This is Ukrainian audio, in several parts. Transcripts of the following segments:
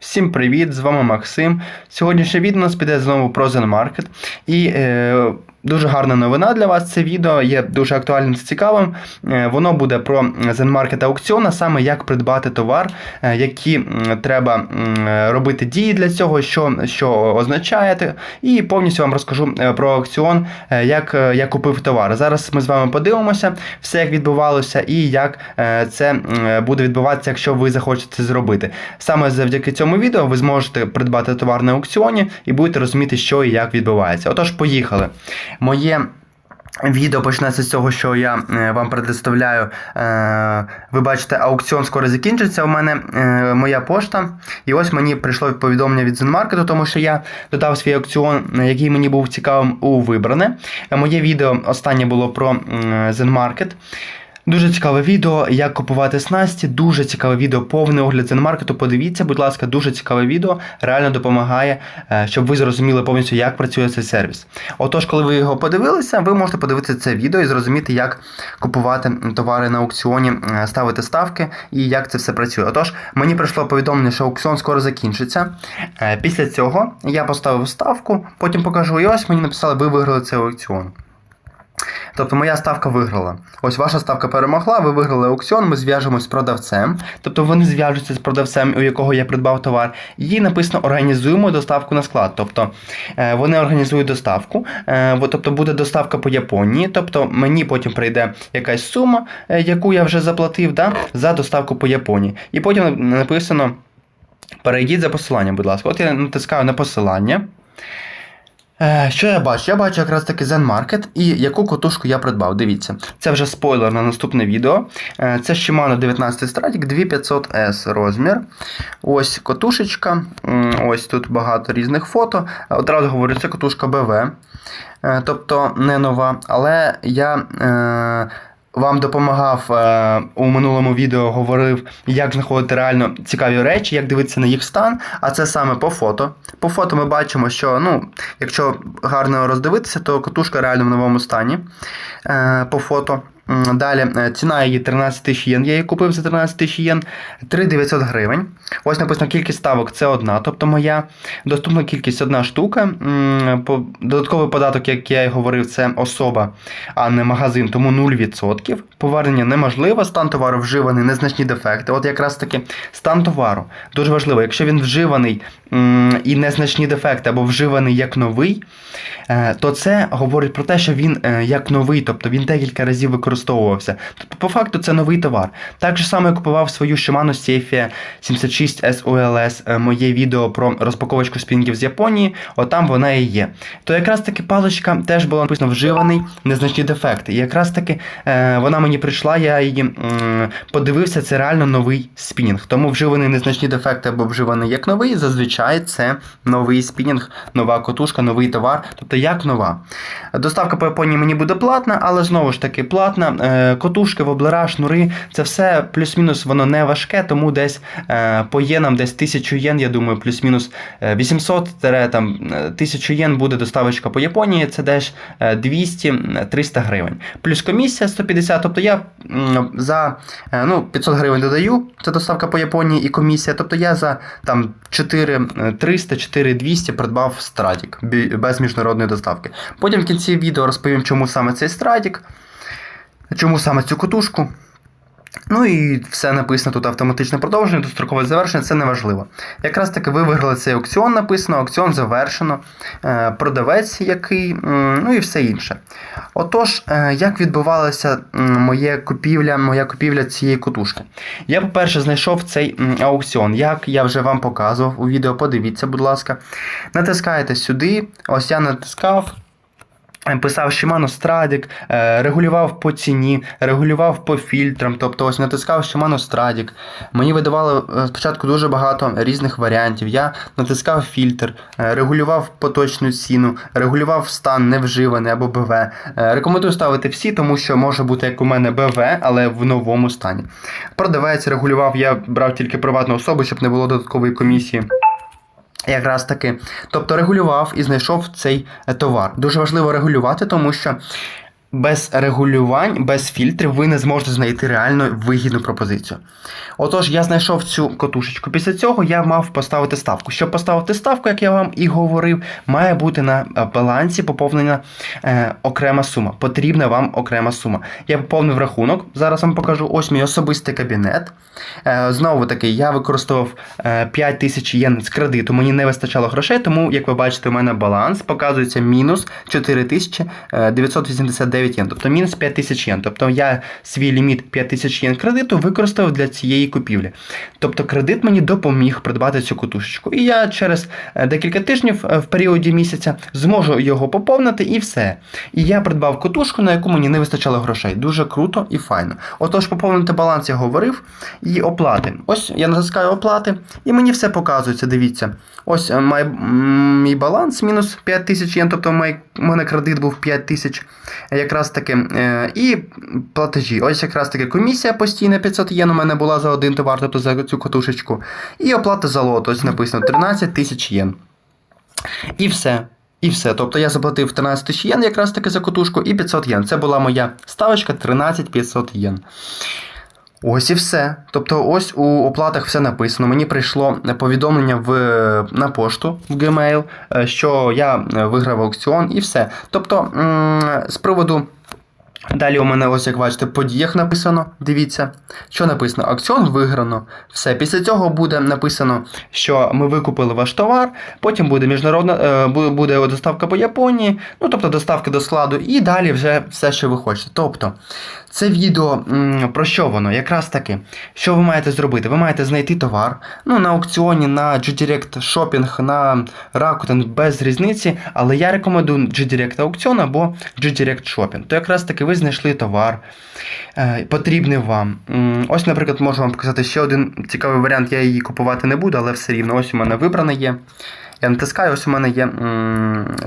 Всім привіт! З вами Максим. Сьогоднішнє відео нас піде знову про Zen Market. І е, дуже гарна новина для вас. Це відео є дуже актуальним та цікавим. Е, воно буде про Zen аукціон, а саме як придбати товар, е, які треба робити дії для цього, що, що означає. І повністю вам розкажу е, про аукціон, як я купив товар. Зараз ми з вами подивимося все, як відбувалося, і як це буде відбуватися, якщо ви захочете це зробити. Саме завдяки цьому відео ви зможете придбати товар на аукціоні і будете розуміти, що і як відбувається. Отож, поїхали. Моє. Відео почнеться з цього, що я е, вам предоставляю. Е, ви бачите, аукціон скоро закінчиться. У мене е, моя пошта. І ось мені прийшло повідомлення від Зенмаркету, тому що я додав свій аукціон, який мені був цікавим у вибране. Моє відео останнє було про Зенмаркет. Дуже цікаве відео, як купувати снасті. Дуже цікаве відео, повний огляд зенмаркету. Подивіться, будь ласка, дуже цікаве відео. Реально допомагає, е, щоб ви зрозуміли повністю, як працює цей сервіс. Отож, коли ви його подивилися, ви можете подивитися це відео і зрозуміти, як купувати товари на аукціоні, е, ставити ставки і як це все працює. Отож, мені прийшло повідомлення, що аукціон скоро закінчиться. Е, Після цього я поставив ставку, потім покажу. І ось мені написали, ви виграли цей аукціон. Тобто моя ставка виграла. Ось ваша ставка перемогла, ви виграли аукціон, ми зв'яжемось з продавцем. Тобто вони зв'яжуться з продавцем, у якого я придбав товар. І написано організуємо доставку на склад. Тобто е, вони організують доставку. Е, тобто буде доставка по Японії. Тобто мені потім прийде якась сума, е, яку я вже заплатив, да, за доставку по Японії. І потім написано. Перейдіть за посиланням, будь ласка. От я натискаю на посилання. Е, Що я бачу? Я бачу якраз таки Zen Market і яку котушку я придбав. Дивіться, це вже спойлер на наступне відео. Е, Це Shimano 19 Stratic 2500S розмір. Ось котушечка. Ось тут багато різних фото. Одразу говорю, це котушка BV. Е, Тобто не нова, але я. Вам допомагав е, у минулому відео, говорив, як знаходити реально цікаві речі, як дивитися на їх стан. А це саме по фото. По фото ми бачимо, що ну, якщо гарно роздивитися, то катушка реально в новому стані. Е, по фото. Далі е, ціна її 13 тисяч єн. Я її купив за 13 тисяч єн, 3900 гривень. Ось написано кількість ставок це одна, тобто моя доступна кількість одна штука. Додатковий податок, як я і говорив, це особа, а не магазин, тому 0%. Повернення неможливо, стан товару вживаний, незначні дефекти. От якраз таки стан товару дуже важливо. Якщо він вживаний і незначні дефекти або вживаний як новий, е, то це говорить про те, що він е, як новий, тобто він декілька разів використовувався. Тобто, по факту, це новий товар. Так же само я купував свою Shimano Safia 76 SOLS, моє відео про розпаковочку спінгів з Японії, отам вона і є. То якраз таки паличка теж була написано вживаний незначні дефекти. І якраз таки е, вона мені прийшла, я її подивився, це реально новий спінінг. Тому вживаний незначні дефекти або вживаний як новий, зазвичай це новий спінінг, нова котушка, новий товар, тобто як нова. Доставка по Японії мені буде платна, але знову ж таки платна. Е, Котушки, воблера, шнури, це все плюс-мінус воно не важке, тому десь е, по єнам, десь 1000 єн, я думаю, плюс-мінус е, 800 там, е, 1000 єн буде доставочка по Японії, це десь е, 200-300 гривень. Плюс комісія 150, тобто я за ну, 500 гривень додаю, це доставка по Японії і комісія, тобто я за там 4300, 4200 придбав страдік без міжнародної доставки. Потім в кінці відео розповім, чому саме цей страдік, чому саме цю котушку. Ну і все написано тут автоматичне продовження, дострокове завершення, це не важливо. Якраз таки ви виграли цей аукціон, написано, аукціон завершено, е, продавець який, ну і все інше. Отож, е, як відбувалася м, моє купівля, моя купівля цієї котушки? Я, по-перше, знайшов цей аукціон, як я вже вам показував у відео, подивіться, будь ласка. Натискаєте сюди, ось я натискав. Писав Shimano Stradic, е, регулював по ціні, регулював по фільтрам, тобто ось натискав Shimano Stradic. Мені видавали е, спочатку дуже багато різних варіантів. Я натискав фільтр, е, регулював поточну ціну, регулював стан невживаний або БВ. Е, Рекомендую ставити всі, тому що може бути як у мене БВ, але в новому стані. Продавець регулював, я брав тільки приватну особу, щоб не було додаткової комісії. Якраз таки. Тобто регулював і знайшов цей е, товар. Дуже важливо регулювати, тому що без регулювань, без фільтрів ви не зможете знайти реально вигідну пропозицію. Отож, я знайшов цю котушечку. Після цього я мав поставити ставку. Щоб поставити ставку, як я вам і говорив, має бути на е, балансі поповнена е, окрема сума. Потрібна вам окрема сума. Я поповнив рахунок. Зараз вам покажу. Ось мій особистий кабінет. Е, знову таки, я використовував е, 5 тисяч єн з кредиту. Мені не вистачало грошей, тому, як ви бачите, у мене баланс показується мінус 4989 єн, тобто мінус 5 тисяч єн. Тобто я свій ліміт 5 тисяч єн кредиту використав для цієї купівлі. Тобто кредит мені допоміг придбати цю котушечку. І я через е, декілька тижнів е, в періоді місяця зможу його поповнити і все. І я придбав котушку, на яку мені не вистачало грошей. Дуже круто і файно. Отож, поповнити баланс я говорив. І оплати. Ось я натискаю оплати, і мені все показується. Дивіться. Ось е, май, мій баланс мінус 5 тисяч єн, тобто май, у мене кредит був 5 тисяч. Якраз таки. Е, і платежі. Ось якраз таки комісія постійна 500 єн у мене була за один товар, тобто за цю котушечку. І оплата за лот. Ось написано 13 тисяч єн. І все. І все. Тобто я заплатив 13 тисяч єн якраз таки за котушку і 500 єн. Це була моя ставочка 13 500 єн. Ось і все. Тобто, ось у оплатах все написано. Мені прийшло повідомлення в, на пошту в Gmail, е, що я е, виграв аукціон і все. Тобто, з приводу. Далі у мене, ось як бачите, в подіях написано. Дивіться, що написано: аукціон виграно. Все. Після цього буде написано, що ми викупили ваш товар, потім буде міжнародна е, буде доставка по Японії, ну тобто доставка до складу, і далі вже все, що ви хочете. Тобто, це відео про що воно? Якраз таки, що ви маєте зробити? Ви маєте знайти товар ну, на аукціоні, на G-Direct Shopping, на Rakuten без різниці, але я рекомендую G-Direct аукціон або G-Direct Shopping. То якраз таки ви знайшли товар, е, потрібний вам. Ось, наприклад, можу вам показати ще один цікавий варіант. Я її купувати не буду, але все рівно. Ось у мене вибрана є. Я натискаю, ось у мене є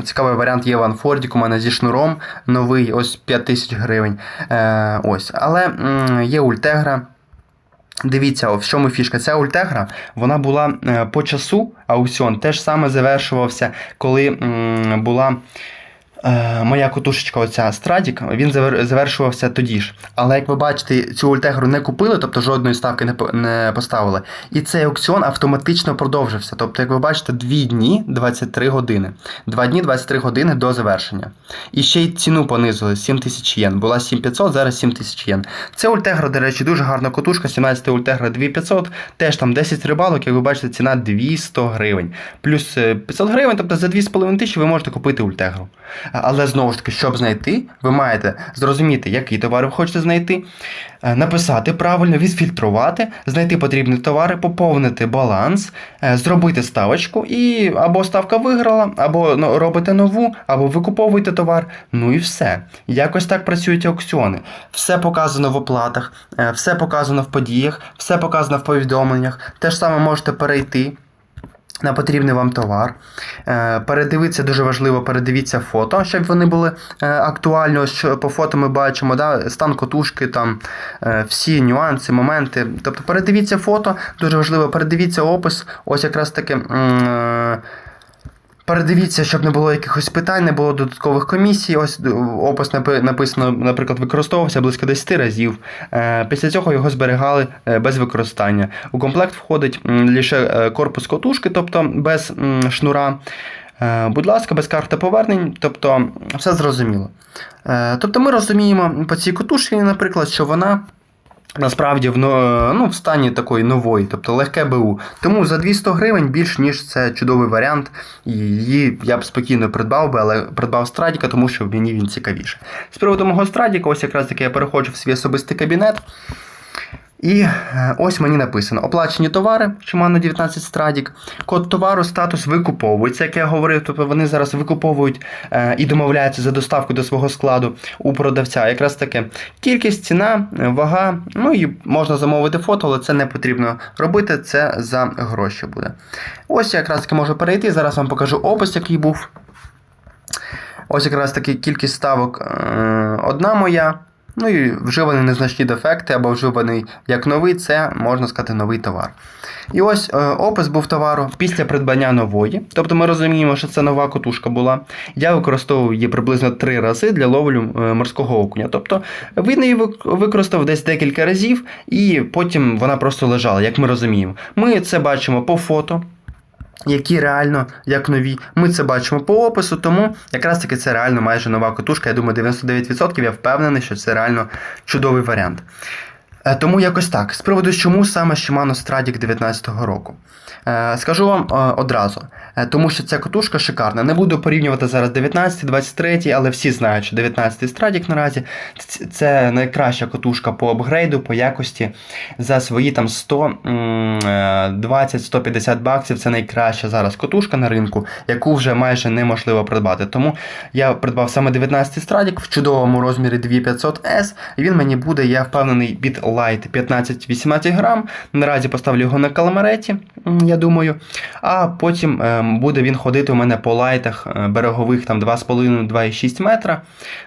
цікавий варіант є Ван Фордік, у мене зі шнуром новий, ось 5 тисяч гривень. Е, ось. Але є Ультегра. Дивіться, в чому фішка. Ця Ультегра вона була е, по часу аукціон теж саме завершувався, коли була. Е, Моя котушечка, оця Страдік, він завершувався тоді ж. Але як ви бачите, цю ультегру не купили, тобто жодної ставки не, поставили. І цей аукціон автоматично продовжився. Тобто, як ви бачите, 2 дні 23 години. 2 дні 23 години до завершення. І ще й ціну понизили 7 тисяч єн. Була 7500, зараз 7 тисяч єн. Це ультегра, до речі, дуже гарна котушка, 17 ультегра 2500, теж там 10 рибалок, як ви бачите, ціна 200 гривень. Плюс е, 500 гривень, тобто за 2,5 тисячі ви можете купити ультегру. Але знову ж таки, щоб знайти, ви маєте зрозуміти, який товар ви хочете знайти, е, написати правильно, відфільтрувати, знайти потрібні товари, поповнити баланс, е, зробити ставочку, і або ставка виграла, або робите нову, або викуповуєте товар. Ну і все. Якось так працюють аукціони. Все показано в оплатах, е, все показано в подіях, все показано в повідомленнях. Те ж саме можете перейти на потрібний вам товар. Передивіться, Передивитися дуже важливо, передивіться фото, щоб вони були актуально. актуальні. Що по фото ми бачимо, да, стан котушки, там е, всі нюанси, моменти. Тобто передивіться фото, дуже важливо, передивіться опис. Ось якраз таки. Передивіться, щоб не було якихось питань, не було додаткових комісій. Ось е, опис написано, наприклад, використовувався близько 10 разів. Е, Після цього його зберігали е, без використання. У комплект входить лише корпус котушки, тобто без шнура. Будь ласка, без карти повернень, тобто все зрозуміло. Тобто ми розуміємо по цій котушці, наприклад, що вона. Насправді в, ну, в стані такої нової, тобто легке БУ. Тому за 200 гривень більш ніж це чудовий варіант. І її я б спокійно придбав би, але придбав Страдіка, тому що мені він цікавіше. З приводу мого Страдіка, ось якраз таки я переходжу в свій особистий кабінет. І е, ось мені написано: оплачені товари, Shimano 19 Страдік, код товару, статус викуповується, як я говорив. Тобто вони зараз викуповують е, і домовляються за доставку до свого складу у продавця. Якраз таке кількість, ціна, е, вага. Ну і можна замовити фото, але це не потрібно робити. Це за гроші буде. Ось якраз таки можу перейти. Зараз вам покажу опис, який був. Ось якраз таки кількість ставок. Одна моя. Ну і вживані незначні дефекти або вживаний як новий, це можна сказати новий товар. І ось е, опис був товару після придбання нової. Тобто ми розуміємо, що це нова котушка була. Я використовував її приблизно три рази для ловлю е, морського окуня. Тобто він її вик- використав десь декілька разів, і потім вона просто лежала, як ми розуміємо. Ми це бачимо по фото. Які реально як нові, ми це бачимо по опису, тому якраз таки це реально майже нова котушка. Я думаю, 99% я впевнений, що це реально чудовий варіант. Е, Тому якось так. З приводу, чому саме Shimano Stradic 19-го року. Е, Скажу вам е, одразу, тому що ця котушка шикарна. Не буду порівнювати зараз 19, 23, але всі знають, що 19 Stradic наразі це найкраща котушка по апгрейду, по якості за свої там 100, м, е, 20-150 баксів. Це найкраща зараз котушка на ринку, яку вже майже неможливо придбати. Тому я придбав саме 19 Stradic в чудовому розмірі 2500S. І він мені буде, я впевнений, від Light 15-18 грам. Наразі поставлю його на каламареті, я думаю. А потім е, буде він ходити у мене по лайтах е, берегових там 2,5-2,6 метра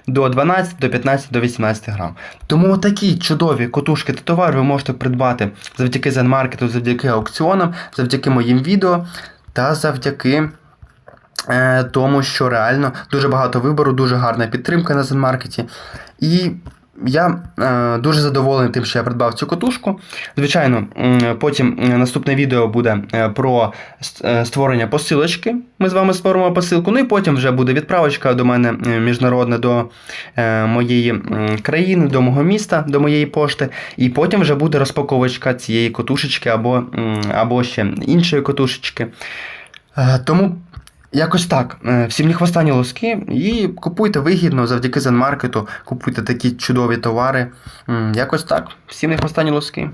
до 12, до 15, до 18 грам. Тому такі чудові котушки та товари ви можете придбати завдяки Zenmarket, завдяки аукціонам, завдяки моїм відео та завдяки. е, Тому що реально дуже багато вибору, дуже гарна підтримка на Zenmarket. І я е, дуже задоволений тим, що я придбав цю котушку. Звичайно, потім е, наступне відео буде е, про е, створення посилочки. Ми з вами створимо посилку. Ну і потім вже буде відправочка до мене міжнародна до е, моєї країни, до мого міста, до моєї пошти. І потім вже буде розпаковочка цієї котушечки або, або ще іншої котушечки. Е, Тому якось так. Е, Всім ні хвоста, ні лоски. І купуйте вигідно завдяки зенмаркету, купуйте такі чудові товари. Якось так. Всім ні хвоста, ні лоски.